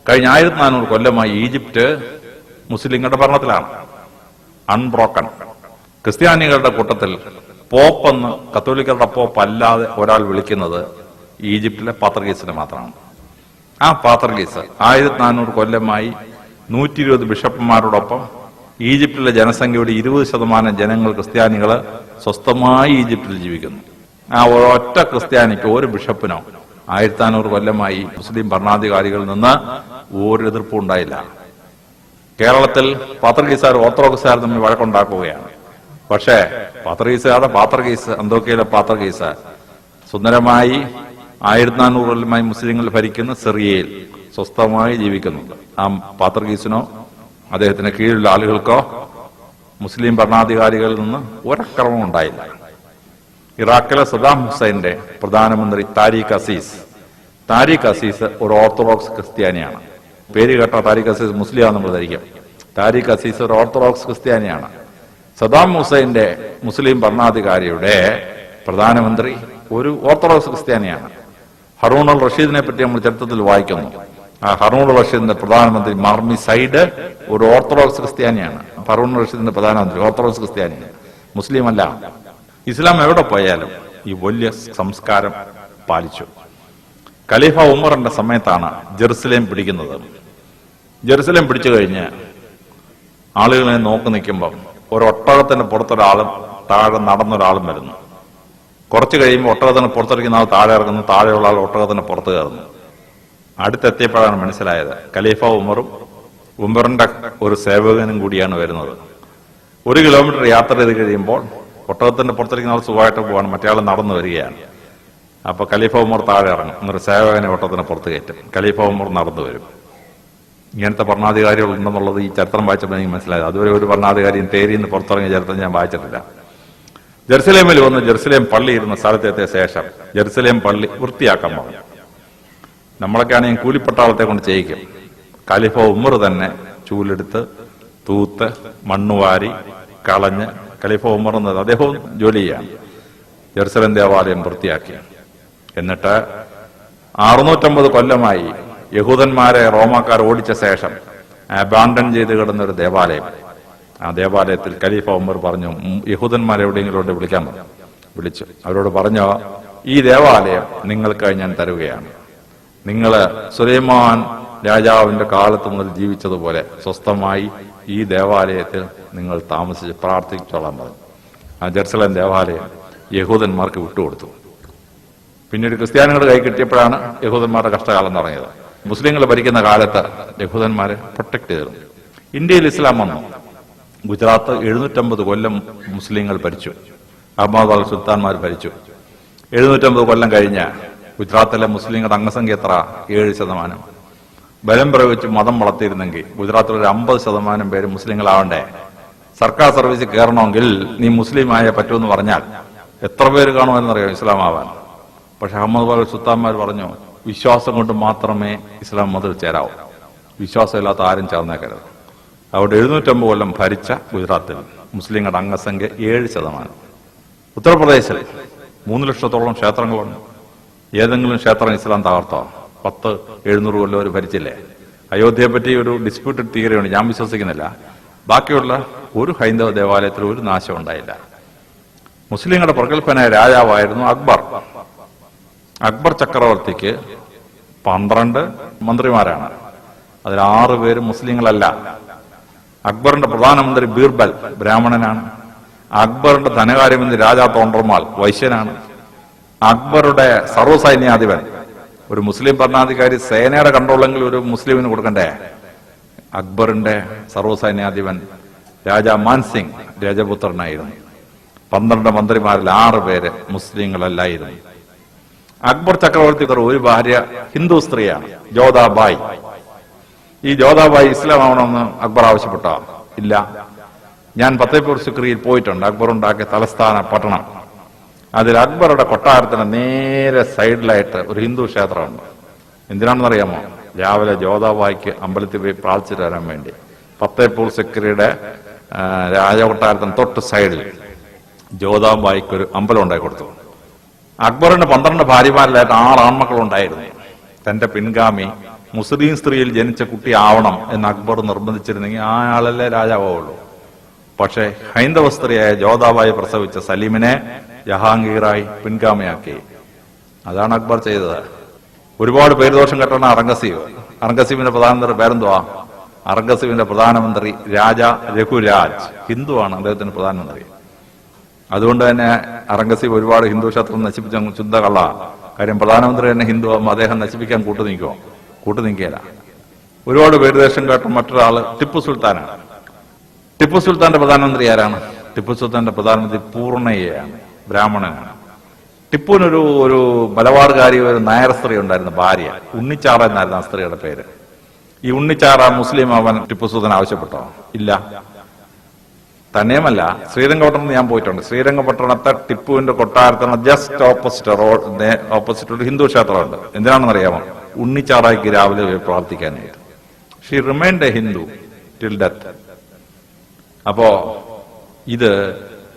B: കഴിഞ്ഞ ആയിരത്തി നാനൂറ് കൊല്ലമായി ഈജിപ്റ്റ് മുസ്ലിങ്ങളുടെ ഭരണത്തിലാണ്. അൺബ്രോക്കൺ ക്രിസ്ത്യാനികളുടെ കൂട്ടത്തിൽ പോപ്പെന്ന് കത്തോലിക്കരുടെ പോപ്പ് അല്ലാതെ ഒരാൾ വിളിക്കുന്നത് ഈജിപ്തിലെ പാത്രഗീസിനെ മാത്രമാണ്. ആ പാത്രഗീസ് ആയിരത്തി നാനൂറ് കൊല്ലമായി നൂറ്റി ഇരുപത് ബിഷപ്പുമാരോടൊപ്പം ഈജിപ്തിലെ ജനസംഖ്യയുടെ ഇരുപത് ശതമാനം ജനങ്ങൾ ക്രിസ്ത്യാനികൾ സ്വസ്ഥമായി ഈജിപ്തിൽ ജീവിക്കുന്നു. ആ ഒരൊറ്റ ക്രിസ്ത്യാനിക്ക് ഒരു ബിഷപ്പിനോ ആയിരത്തി നാനൂറ് കൊല്ലമായി മുസ്ലിം ഭരണാധികാരികളിൽ നിന്ന് ഒരു എതിർപ്പും ഉണ്ടായില്ല. കേരളത്തിൽ പാത്രഗീസാർ ഓർത്തഡോക്സുകാർ തമ്മിൽ വഴക്കുണ്ടാക്കുകയാണ്. പക്ഷേ പാത്രഗീസുകാരുടെ പാത്രഗീസ് അന്തോക്കയിലെ പാത്രഗീസ് സുന്ദരമായി ആയിരത്തി നാനൂറ് കൊല്ലമായി മുസ്ലിങ്ങൾ ഭരിക്കുന്ന സിറിയയിൽ സ്വസ്ഥമായി ജീവിക്കുന്നുണ്ട് ആ പാത്രഗീസിനോ അദ്ദേഹത്തിന് കീഴിലുള്ള ആളുകൾക്കോ മുസ്ലിം ഭരണാധികാരികളിൽ നിന്ന് ഒരക്രമം ഉണ്ടായില്ല. ഇറാഖിലെ സദാം ഹുസൈന്റെ പ്രധാനമന്ത്രി താരിഖ് അസീസ് താരിഖ് അസീസ് ഒരു ഓർത്തഡോക്സ് ക്രിസ്ത്യാനിയാണ്. പേര് കേട്ട താരിഖ് അസീസ് മുസ്ലിം നമ്മൾ ധരിക്കും താരിഖ് അസീസ് ഒരു ഓർത്തഡോക്സ് ക്രിസ്ത്യാനിയാണ്. സദാം ഹുസൈന്റെ മുസ്ലിം ഭരണാധികാരിയുടെ പ്രധാനമന്ത്രി ഒരു ഓർത്തഡോക്സ് ക്രിസ്ത്യാനിയാണ്. ഹറൂൺ അൽ റഷീദിനെ പറ്റി നമ്മൾ ചരിത്രത്തിൽ വായിക്കുന്നു. ആ ഹറൂൺ റഷീദിന്റെ പ്രധാനമന്ത്രി മാർമി സൈഡ് ഒരു ഓർത്തഡോക്സ് ക്രിസ്ത്യാനിയാണ്. ഹറൂൺ റഷീദിന്റെ പ്രധാനമന്ത്രി ഓർത്തഡോക്സ് ക്രിസ്ത്യാനിയാണ്. മുസ്ലിം അല്ല ഇസ്ലാം എവിടെ പോയാലും ഈ വലിയ സംസ്കാരം പാലിച്ചു. ഖലീഫ ഉമറിന്റെ സമയത്താണ് ജെറുസലേം പിടിക്കുന്നത്. ജെറുസലേം പിടിച്ചു കഴിഞ്ഞ് ആളുകളെ നോക്കി നിൽക്കുമ്പം ഒരു പുറത്തൊരാളും താഴെ നടന്നൊരാളും വരുന്നു. കുറച്ച് കഴിയുമ്പോൾ ഒട്ടകത്തിന് പുറത്തിരിക്കുന്ന ആൾ താഴെ ഇറങ്ങുന്നു. താഴെയുള്ള ആൾ ഒട്ടകത്തിന് പുറത്ത് കയറുന്നു. അടുത്തെത്തിയപ്പോഴാണ് മനസ്സിലായത്. ഖലീഫ ഉമറും ഉമറിന്റെ ഒരു സേവകനും കൂടിയാണ് വരുന്നത്. ഒരു കിലോമീറ്റർ യാത്ര ചെയ്ത് കഴിയുമ്പോൾ ഒട്ടകത്തിന്റെ പുറത്തിരിക്കുന്ന ആൾ സുഖമായിട്ട് പോവാണ്. മറ്റേ നടന്നു വരികയാണ്. അപ്പൊ ഖലീഫ ഉമർ താഴെ ഇറങ്ങും. എന്നൊരു സേവകനെ ഒട്ടകത്തിന് പുറത്ത് കയറ്റും. ഖലീഫ ഉമർ നടന്നു വരും. ഇങ്ങനത്തെ ഭരണാധികാരികൾ ഉണ്ടെന്നുള്ളത് ഈ ചരിത്രം വായിച്ചപ്പോൾ എനിക്ക് മനസ്സിലായത്. അതുവരെ ഒരു ഭരണാധികാരിയും തേരിന്ന് പുറത്തിറങ്ങിയ ചരിത്രം ഞാൻ വായിച്ചിട്ടില്ല. ജെറുസലേമിൽ വന്ന് ജെറുസലേം പള്ളി ഇരുന്ന സ്ഥലത്തെത്തിയ ശേഷം ജെറുസലേം പള്ളി വൃത്തിയാക്കാൻ പറഞ്ഞു. നമ്മളൊക്കെ ആണെങ്കിൽ കൂലിപ്പട്ടാളത്തെ കൊണ്ട് ചെയ്യിക്കും. ഖലീഫ ഉമർ തന്നെ ചൂലെടുത്ത് തൂത്ത് മണ്ണുവാരി കളഞ്ഞ് ഖലീഫ ഉമർ എന്നത് അദ്ദേഹവും ജോലി ചെയ്യാണ് ജെറുസലേം ദേവാലയം വൃത്തിയാക്കി. എന്നിട്ട് അറുന്നൂറ്റമ്പത് കൊല്ലമായി യഹൂദന്മാരെ റോമാക്കാർ ഓടിച്ച ശേഷം അബാണ്ടൻ ചെയ്ത് കിടന്നൊരു ദേവാലയം. ആ ദേവാലയത്തിൽ ഖലീഫ ഉമർ പറഞ്ഞു "ഉം, യഹൂദന്മാരെ എവിടെയെങ്കിലും വിളിക്കാൻ പറഞ്ഞു വിളിച്ചു. അവരോട് പറഞ്ഞു ഈ ദേവാലയം നിങ്ങൾക്കായി ഞാൻ തരുകയാണ്. നിങ്ങൾ സുലൈമാൻ രാജാവിന്റെ കാലത്ത് മുതൽ ജീവിച്ചതുപോലെ സ്വസ്ഥമായി ഈ ദേവാലയത്തിൽ നിങ്ങൾ താമസിച്ച് പ്രാർത്ഥിച്ചോളാൻ പറഞ്ഞു. ആ ജെറുസലം ദേവാലയം യഹൂദന്മാർക്ക് വിട്ടുകൊടുത്തു. പിന്നീട് ക്രിസ്ത്യാനികളുടെ കൈ കിട്ടിയപ്പോഴാണ് യഹൂദന്മാരുടെ കഷ്ടകാലം തുടങ്ങിയത്. മുസ്ലിങ്ങൾ ഭരിക്കുന്ന കാലത്ത് യഹൂദന്മാരെ പ്രൊട്ടക്ട് ചെയ്തിരുന്നു ഇന്ത്യയിൽ ഇസ്ലാം വന്നു. ഗുജറാത്ത് എഴുന്നൂറ്റമ്പത് കൊല്ലം മുസ്ലിങ്ങൾ ഭരിച്ചു. അഹമ്മദ് സുൽത്താൻമാർ ഭരിച്ചു. എഴുന്നൂറ്റമ്പത് കൊല്ലം കഴിഞ്ഞ ഗുജറാത്തിലെ മുസ്ലിങ്ങളുടെ അംഗസംഖ്യ എത്ര? ഏഴ് ശതമാനം. ബലം പ്രയോഗിച്ച് മതം വളർത്തിയിരുന്നെങ്കിൽ ഗുജറാത്തിൽ ഒരു അമ്പത് ശതമാനം പേര് മുസ്ലിങ്ങളാവണ്ടേ? സർക്കാർ സർവീസിൽ കയറണമെങ്കിൽ നീ മുസ്ലിം ആയേ പറ്റുമെന്ന് പറഞ്ഞാൽ എത്ര പേര് കാണുമെന്നറിയാം ഇസ്ലാം ആവാൻ പക്ഷെ അഹമ്മദ് ബാബു സുൽത്താൻമാർ പറഞ്ഞു വിശ്വാസം കൊണ്ട് മാത്രമേ ഇസ്ലാം മതിൽ ചേരാവൂ. വിശ്വാസമില്ലാത്ത ആരും ചേർന്നേക്കരുത്. അവിടെ എഴുന്നൂറ്റമ്പത് കൊല്ലം ഭരിച്ച ഗുജറാത്തിൽ മുസ്ലിങ്ങളുടെ അംഗസംഖ്യ ഏഴ് ശതമാനം. ഉത്തർപ്രദേശിൽ മൂന്ന് ലക്ഷത്തോളം ക്ഷേത്രങ്ങളുണ്ട്. ഏതെങ്കിലും ക്ഷേത്രം ഇസ്ലാം തകർത്തോ? പത്ത് എഴുന്നൂറ് കൊല്ലം അവർ ഭരിച്ചില്ലേ? അയോധ്യയെ പറ്റി ഒരു ഡിസ്പ്യൂട്ടഡ് തിയറിയുണ്ട് ഞാൻ വിശ്വസിക്കുന്നില്ല. ബാക്കിയുള്ള ഒരു ഹൈന്ദവ ദേവാലയത്തിൽ ഒരു നാശം ഉണ്ടായില്ല. മുസ്ലിങ്ങളുടെ പ്രഗത്ഭനായ രാജാവായിരുന്നു അക്ബർ. അക്ബർ ചക്രവർത്തിക്ക് പന്ത്രണ്ട് മന്ത്രിമാരാണ്. അതിൽ ആറ് പേര് മുസ്ലിങ്ങളല്ല. അക്ബറിന്റെ പ്രധാനമന്ത്രി ബീർബൽ ബ്രാഹ്മണനാണ്. അക്ബറിന്റെ ധനകാര്യമന്ത്രി രാജാ തോണ്ടർമാൽ വൈശ്യനാണ്. അക്ബറുടെ സർവസൈന്യാധിപൻ ഒരു മുസ്ലിം ഭരണാധികാരി സേനയുടെ കൺട്രോളെങ്കിൽ ഒരു മുസ്ലിമിന് കൊടുക്കണ്ടേ? അക്ബറിന്റെ സർവസൈന്യാധിപൻ രാജാ മാൻസിംഗ് രാജപുത്രനായിരുന്നു. പന്ത്രണ്ട് മന്ത്രിമാരിൽ ആറ് പേര് മുസ്ലിങ്ങളല്ലായിരുന്നു. അക്ബർ ചക്രവർത്തിക്കർ ഒരു ഭാര്യ ഹിന്ദു സ്ത്രീയാണ് ജോധാബായ് ഈ ജോതാബായി ഇസ്ലാം ആവണമെന്ന് അക്ബർ ആവശ്യപ്പെട്ട? ഇല്ല. ഞാൻ ഫത്തേപൂർ സിക്രിയിൽ പോയിട്ടുണ്ട്. അക്ബർ ഉണ്ടാക്കിയ തലസ്ഥാന പട്ടണം. അതിൽ അക്ബറുടെ കൊട്ടാരത്തിന് നേരെ സൈഡിലായിട്ട് ഒരു ഹിന്ദു ക്ഷേത്രമുണ്ട്. എന്തിനാണെന്നറിയാമോ? രാവിലെ ജോതാബായിക്ക് അമ്പലത്തിൽ പോയി പ്രാർത്ഥിച്ചിട്ട് വരാൻ വേണ്ടി. ഫത്തേപൂർ സിക്രിയുടെ രാജകൊട്ടാരത്തിന് തൊട്ട് സൈഡിൽ ജോതാബായിക്ക് ഒരു അമ്പലം ഉണ്ടാക്കി കൊടുത്തു. അക്ബറിന് പന്ത്രണ്ട് ഭാര്യമാരിലായിട്ട് ആറ് ആൺമക്കളുണ്ടായിരുന്നു. തന്റെ പിൻഗാമി മുസ്ലിം സ്ത്രീയിൽ ജനിച്ച കുട്ടി ആവണം എന്ന് അക്ബർ നിർബന്ധിച്ചിരുന്നെങ്കിൽ ആ ആളല്ലേ രാജാവുള്ളൂ പക്ഷേ ഹൈന്ദവ സ്ത്രീയായ ജ്യോതാബായി പ്രസവിച്ച സലീമിനെ ജഹാംഗീറായി പിൻഗാമയാക്കി. അതാണ് അക്ബർ ചെയ്തത്. ഒരുപാട് പേരുദോഷം കെട്ടണ അറംഗസീബ്. അറംഗസീബിന്റെ പ്രധാനമന്ത്രി പേരെന്തുവാ? അറംഗസീബിന്റെ പ്രധാനമന്ത്രി രാജ രഘുരാജ്. ഹിന്ദുവാണ് അദ്ദേഹത്തിന്റെ പ്രധാനമന്ത്രി. അതുകൊണ്ട് തന്നെ അറംഗസീബ് ഒരുപാട് ഹിന്ദു ക്ഷേത്രം നശിപ്പിച്ച ശുദ്ധ കാര്യം പ്രധാനമന്ത്രി തന്നെ ഹിന്ദു അദ്ദേഹം നശിപ്പിക്കാൻ കൂട്ടു കൂട്ടു നിൽക്കുകയില്ല ഒരുപാട് പേരുദേശം കേട്ട മറ്റൊരാൾ ടിപ്പു സുൽത്താനാണ്. ടിപ്പു സുൽത്താന്റെ പ്രധാനമന്ത്രി ആരാണ്? ടിപ്പു സുൽത്താന്റെ പ്രധാനമന്ത്രി പൂർണയാണ് ബ്രാഹ്മണനാണ്. ടിപ്പുവിനൊരു ഒരു മലബാറുകാരി ഒരു നായർ സ്ത്രീ ഉണ്ടായിരുന്ന ഭാര്യ. ഉണ്ണിച്ചാറ എന്നായിരുന്നു ആ സ്ത്രീയുടെ പേര്. ഈ ഉണ്ണിച്ചാറ മുസ്ലിം അവൻ ടിപ്പു സുൽത്താൻ ആവശ്യപ്പെട്ടോ? ഇല്ല. തന്നെയുമല്ല ശ്രീരംഗപട്ടണം ഞാൻ പോയിട്ടുണ്ട്. ശ്രീരംഗപട്ടണത്തെ ടിപ്പുവിന്റെ കൊട്ടാരത്തിന് ജസ്റ്റ് ഓപ്പോസിറ്റ് റോഡ് ഓപ്പോസിറ്റ് ഒരു ഹിന്ദു ക്ഷേത്രമുണ്ട്. എന്തിനാണെന്ന് അറിയാമോ ഉണ്ണിച്ചാറായിക്ക് രാവിലെ പോയി പ്രാർത്ഥിക്കാനായിട്ട്. She remind a Hindu till death അപ്പോ ഇത്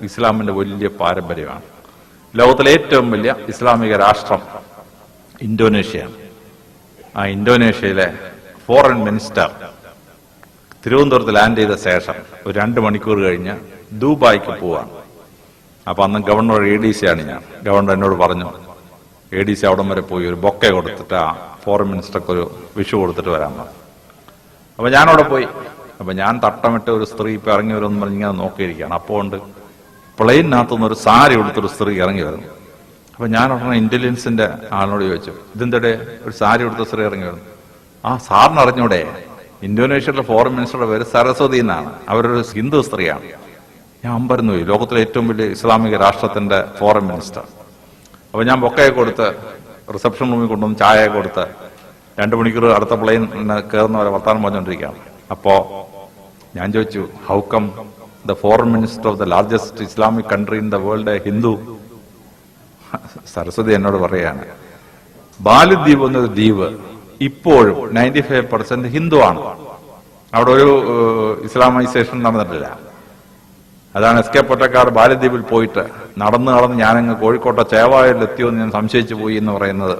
B: ഇസ്ലാമിന്റെ വലിയ പാരമ്പര്യമാണ്. ലോകത്തിലെ ഏറ്റവും വലിയ ഇസ്ലാമിക രാഷ്ട്രം ഇന്തോനേഷ്യയാണ്. ആ ഇന്തോനേഷ്യയിലെ ഫോറിൻ മിനിസ്റ്റർ തിരുവനന്തപുരത്ത് ലാൻഡ് ചെയ്ത ശേഷം ഒരു രണ്ട് മണിക്കൂർ കഴിഞ്ഞ് ദുബായ്ക്ക് പോവാണ്. അപ്പൊ അന്ന് ഗവർണർ എ ഡി സി ആണ് ഞാൻ. ഗവർണർ എന്നോട് പറഞ്ഞു എ ഡി സി അവിടം വരെ പോയി ഒരു ബൊക്കെ കൊടുത്തിട്ട് ഫോറിൻ മിനിസ്റ്റർക്ക് ഒരു വിഷു കൊടുത്തിട്ട് വരാൻ പറഞ്ഞു. അപ്പൊ ഞാനവിടെ പോയി. അപ്പൊ ഞാൻ തട്ടമിട്ട് ഒരു സ്ത്രീ ഇപ്പൊ ഇറങ്ങി വരുമെന്ന് പറഞ്ഞ് ഇങ്ങനെ നോക്കിയിരിക്കുകയാണ്. അപ്പോൾ ഉണ്ട് പ്ലെയിനകത്തുനിന്ന് ഒരു സാരി കൊടുത്തൊരു സ്ത്രീ ഇറങ്ങി വരുന്നു. അപ്പൊ ഞാൻ ഉടനെ ഇന്റലിജൻസിന്റെ ആളിനോട് ചോദിച്ചു ഇതെന്തടെ? ഒരു സാരി കൊടുത്ത സ്ത്രീ ഇറങ്ങി വരുന്നു. ആ സാറിന് അറിഞ്ഞൂടെ? ഇന്തോനേഷ്യയിലെ ഫോറിൻ മിനിസ്റ്ററുടെ പേര് സരസ്വതി എന്നാണ്. അവരൊരു ഹിന്ദു സ്ത്രീയാണ്. ഞാൻ അമ്പരന്നു ലോകത്തിലെ ഏറ്റവും വലിയ ഇസ്ലാമിക രാഷ്ട്രത്തിന്റെ ഫോറിൻ മിനിസ്റ്റർ അപ്പൊ ഞാൻ ബൊക്കയെ കൊടുത്ത് റിസപ്ഷൻ റൂമിൽ കൊണ്ടുവന്ന് ചായ കൊടുത്ത് രണ്ട് മണിക്കൂർ അടുത്ത പ്ലെയിൻ കയറുന്നവരെ വർത്താനം പറഞ്ഞുകൊണ്ടിരിക്കുകയാണ് അപ്പോ ഞാൻ ചോദിച്ചു how come the foreign minister of the largest Islamic country in the world Hindu Saraswati എന്നോട് പറയാണ് ബാലുദ്വീപ് എന്നൊരു ദ്വീപ് ഇപ്പോഴും നയന്റി ഫൈവ് പെർസെന്റ് ഹിന്ദു ആണ്. അവിടെ ഒരു ഇസ്ലാമൈസേഷൻ നടന്നിട്ടില്ല. അതാണ് എസ് കെ പൊറ്റക്കാട് ബാലദ്വീപിൽ പോയിട്ട് നടന്ന് നടന്ന് ഞാനങ്ങ് കോഴിക്കോട്ടെ ചേവായിൽ എത്തിയോന്ന് ഞാൻ സംശയിച്ചു പോയി എന്ന് പറയുന്നത്.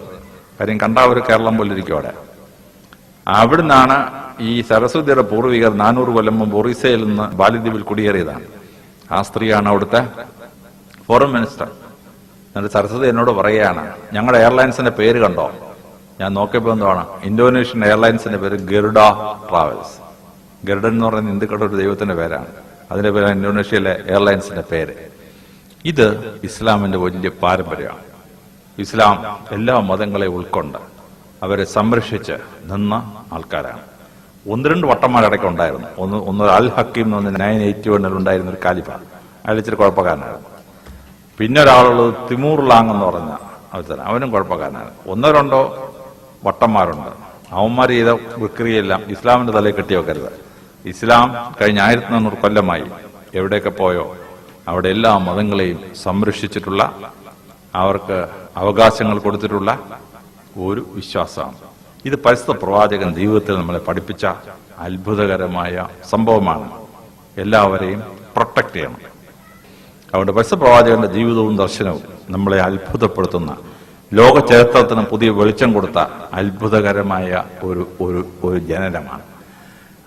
B: കാര്യം കണ്ടാ ഒരു കേരളം പോലെ ഇരിക്കും അവിടെ. അവിടുന്നാണ് ഈ സരസ്വതിയുടെ പൂർവികർ നാനൂറ് കൊല്ലം മുമ്പ് ഒറീസയിൽ നിന്ന് ബാലിദ്വീപിൽ കുടിയേറിയതാണ്. ആ സ്ത്രീയാണ് അവിടുത്തെ ഫോറിൻ മിനിസ്റ്റർ എന്നിട്ട് സരസ്വതി എന്നോട് പറയുകയാണ് ഞങ്ങളുടെ എയർലൈൻസിന്റെ പേര് കണ്ടോ? ഞാൻ നോക്കിയപ്പോൾ എന്താണ് ഇന്തോനേഷ്യൻ എയർലൈൻസിന്റെ പേര് ഗരുഡ ട്രാവൽസ് ഗരുഡൻ എന്ന് പറയുന്ന ഹിന്ദുക്കളുടെ ഒരു ദൈവത്തിന്റെ പേരാണ്. അതിന്റെ പേരാണ് ഇന്തോനേഷ്യയിലെ എയർലൈൻസിന്റെ പേര്. ഇത് ഇസ്ലാമിന്റെ വലിയ പാരമ്പര്യമാണ്. ഇസ്ലാം എല്ലാ മതങ്ങളെ ഉൾക്കൊണ്ട് അവരെ സംരക്ഷിച്ച് നിന്ന ആൾക്കാരാണ്. ഒന്ന് രണ്ട് വട്ടന്മാരടക്കം ഉണ്ടായിരുന്നു. ഒന്ന് ഒന്ന് അൽ ഹക്കീം എന്ന് പറഞ്ഞ നയൻ എയ്റ്റി വണ്ണിൽ ഉണ്ടായിരുന്ന ഒരു കാലിഫ അയാൾ ഇച്ചിരി കുഴപ്പക്കാരനായിരുന്നു. പിന്നെ ഒരാളുള്ളത് തിമൂർ ലാങ് എന്ന് പറഞ്ഞ അവസരം അവനും കുഴപ്പക്കാരനാണ്. ഒന്നോ രണ്ടോ വട്ടന്മാരുണ്ട്. അവന്മാർ ചെയ്ത വിക്രിയെല്ലാം ഇസ്ലാമിന്റെ തലയിൽ കെട്ടി വെക്കരുത് ഇസ്ലാം കഴിഞ്ഞ ആയിരത്തി നാനൂറ് കൊല്ലമായി എവിടെയൊക്കെ പോയോ? അവിടെ എല്ലാ മതങ്ങളെയും സംരക്ഷിച്ചിട്ടുള്ള അവർക്ക് അവകാശങ്ങൾ കൊടുത്തിട്ടുള്ള ഒരു വിശ്വാസമാണ്. ഇത് പരിശുദ്ധ പ്രവാചകൻ ജീവിതത്തിൽ നമ്മളെ പഠിപ്പിച്ച അത്ഭുതകരമായ സംഭവമാണ്. എല്ലാവരെയും പ്രൊട്ടക്ട് ചെയ്യണം. അതുകൊണ്ട് പരിശുദ്ധ പ്രവാചകന്റെ ജീവിതവും ദർശനവും നമ്മളെ അത്ഭുതപ്പെടുത്തുന്ന ലോക ചരിത്രത്തിന് പുതിയ വെളിച്ചം കൊടുത്ത അത്ഭുതകരമായ ഒരു ഒരു ഒരു ജനനമാണ്.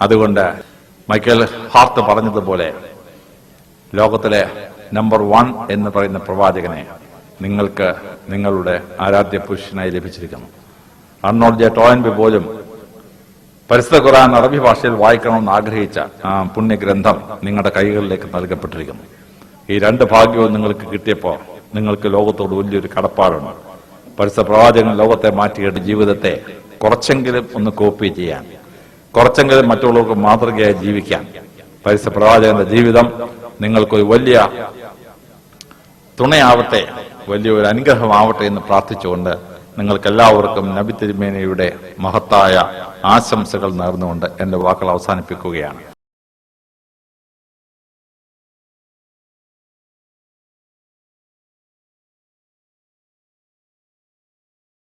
B: അതുകൊണ്ട് മൈക്കൽ ഹാർത്ത് പറഞ്ഞതുപോലെ ലോകത്തിലെ നമ്പർ വൺ എന്ന് പറയുന്ന പ്രവാചകനെ നിങ്ങൾക്ക് നിങ്ങളുടെ ആരാധ്യ പുരുഷനായി ലഭിച്ചിരിക്കുന്നു. അർണോൾഡ് ജെ ടോയൻബി പോലും പരിസ്ഥിത ഖുറാൻ അറബി ഭാഷയിൽ വായിക്കണമെന്ന് ആഗ്രഹിച്ച ആ പുണ്യഗ്രന്ഥം നിങ്ങളുടെ കൈകളിലേക്ക് നൽകപ്പെട്ടിരിക്കുന്നു. ഈ രണ്ട് ഭാഗ്യവും നിങ്ങൾക്ക് കിട്ടിയപ്പോൾ നിങ്ങൾക്ക് ലോകത്തോട് വലിയൊരു കടപ്പാടുണ്ട്. പരിസ്ഥ പ്രവാചകൻ ലോകത്തെ മാറ്റിയിട്ട് ജീവിതത്തെ കുറച്ചെങ്കിലും ഒന്ന് കോപ്പി ചെയ്യാൻ കുറച്ചെങ്കിലും മറ്റുള്ളവർക്ക് മാതൃകയായി ജീവിക്കാൻ പരിസ്ഥ പ്രവാചകന്റെ ജീവിതം നിങ്ങൾക്കൊരു വലിയ തുണയാവട്ടെ വലിയൊരു അനുഗ്രഹമാവട്ടെ എന്ന് പ്രാർത്ഥിച്ചുകൊണ്ട് നിങ്ങൾക്ക് എല്ലാവർക്കും നബി തിരുമേനയുടെ മഹത്തായ ആശംസകൾ നേർന്നുകൊണ്ട് എന്റെ വാക്കുകൾ അവസാനിപ്പിക്കുകയാണ്.